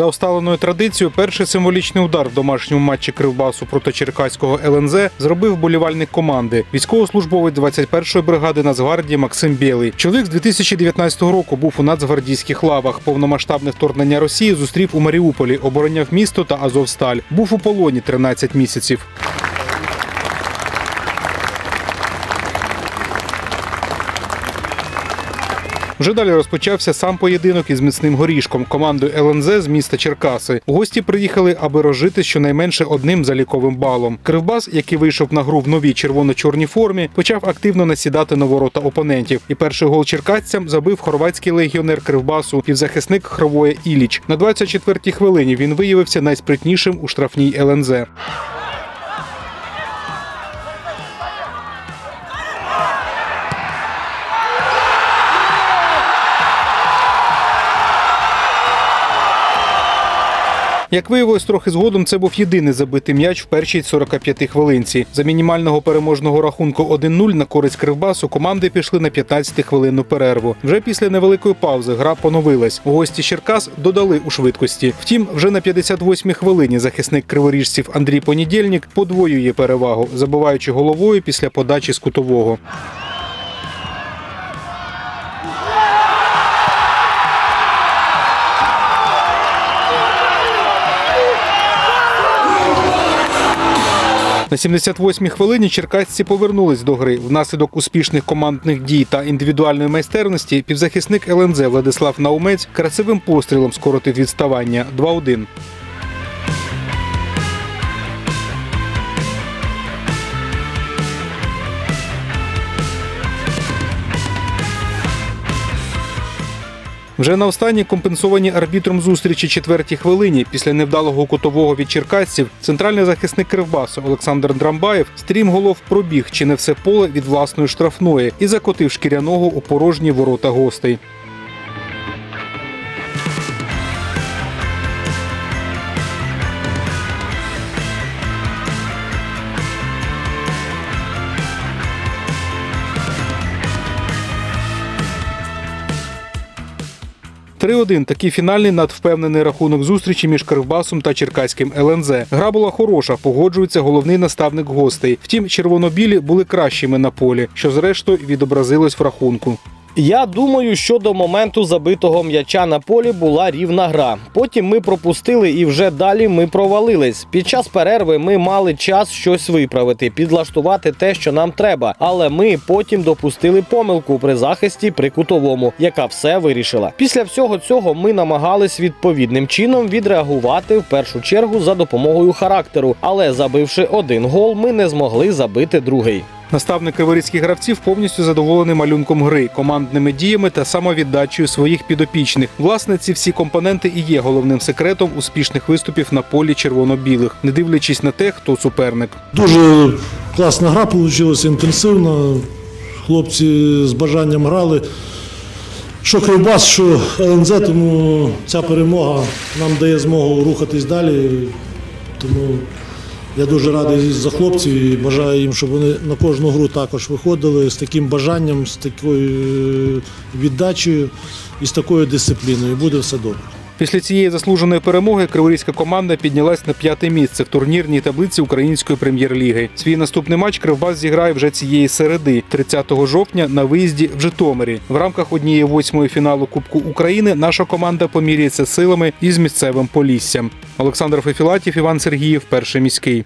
За усталеною традицією, перший символічний удар в домашньому матчі Кривбасу проти Черкаського ЛНЗ зробив болівальник команди. Військовослужбовець 21-ї бригади Нацгвардії Максим Білий. Чоловік з 2019 року був у нацгвардійських лавах. Повномасштабне вторгнення Росії зустрів у Маріуполі, обороняв місто та Азовсталь. Був у полоні 13 місяців. Вже далі розпочався сам поєдинок із міцним горішком командою ЛНЗ з міста Черкаси. Гості приїхали, аби розжити щонайменше одним заліковим балом. Кривбас, який вийшов на гру в новій червоно-чорній формі, почав активно насідати на ворота опонентів. І перший гол черкасцям забив хорватський легіонер Кривбасу, півзахисник Хровоя Іліч. На 24-й хвилині він виявився найспритнішим у штрафній ЛНЗ. Як виявилось, трохи згодом це був єдиний забитий м'яч в першій 45-й хвилинці. За мінімального переможного рахунку 1-0 на користь Кривбасу команди пішли на 15 хвилинну перерву. Вже після невеликої паузи гра поновилась. Гості Черкас додали у швидкості. Втім, вже на 58-й хвилині захисник криворіжців Андрій Понедільник подвоює перевагу, забиваючи головою після подачі з кутового. На 78-й хвилині черкасці повернулись до гри. Внаслідок успішних командних дій та індивідуальної майстерності півзахисник ЛНЗ Владислав Наумець красивим пострілом скоротив відставання 2-1. Вже на останній компенсованій арбітром зустрічі четвертій хвилині після невдалого кутового від черкасців центральний захисник Кривбасу Олександр Драмбаєв стрімголов пробіг чи не все поле від власної штрафної і закотив шкіряного у порожні ворота гостей. Три-один такий фінальний надвпевнений рахунок зустрічі між Кривбасом та Черкаським ЛНЗ. Гра була хороша, погоджується головний наставник гостей. Втім, червоно-білі були кращими на полі, що зрештою відобразилось в рахунку. Я думаю, що до моменту забитого м'яча на полі була рівна гра. Потім ми пропустили і вже далі ми провалились. Під час перерви ми мали час щось виправити, підлаштувати те, що нам треба. Але ми потім допустили помилку при захисті при кутовому, яка все вирішила. Після всього цього ми намагались відповідним чином відреагувати в першу чергу за допомогою характеру. Але забивши один гол, ми не змогли забити другий. Наставник криворізьких гравців повністю задоволений малюнком гри, командними діями та самовіддачею своїх підопічних. Власне, ці всі компоненти і є головним секретом успішних виступів на полі червоно-білих, не дивлячись на те, хто суперник. Дуже класна гра вийшла, інтенсивна. Хлопці з бажанням грали. Що Кривбас, що ЛНЗ, тому ця перемога нам дає змогу рухатись далі. Тому я дуже радий за хлопців і бажаю їм, щоб вони на кожну гру також виходили з таким бажанням, з такою е, віддачею і з такою дисципліною. Буде все добре. Після цієї заслуженої перемоги криворізька команда піднялась на п'яте місце в турнірній таблиці української прем'єр-ліги. Свій наступний матч Кривбас зіграє вже цієї середи, 30 жовтня, на виїзді в Житомирі. В рамках однієї восьмої фіналу Кубку України наша команда поміряється силами із місцевим поліссям. Олександр Фефілатів, Іван Сергіїв, перший міський.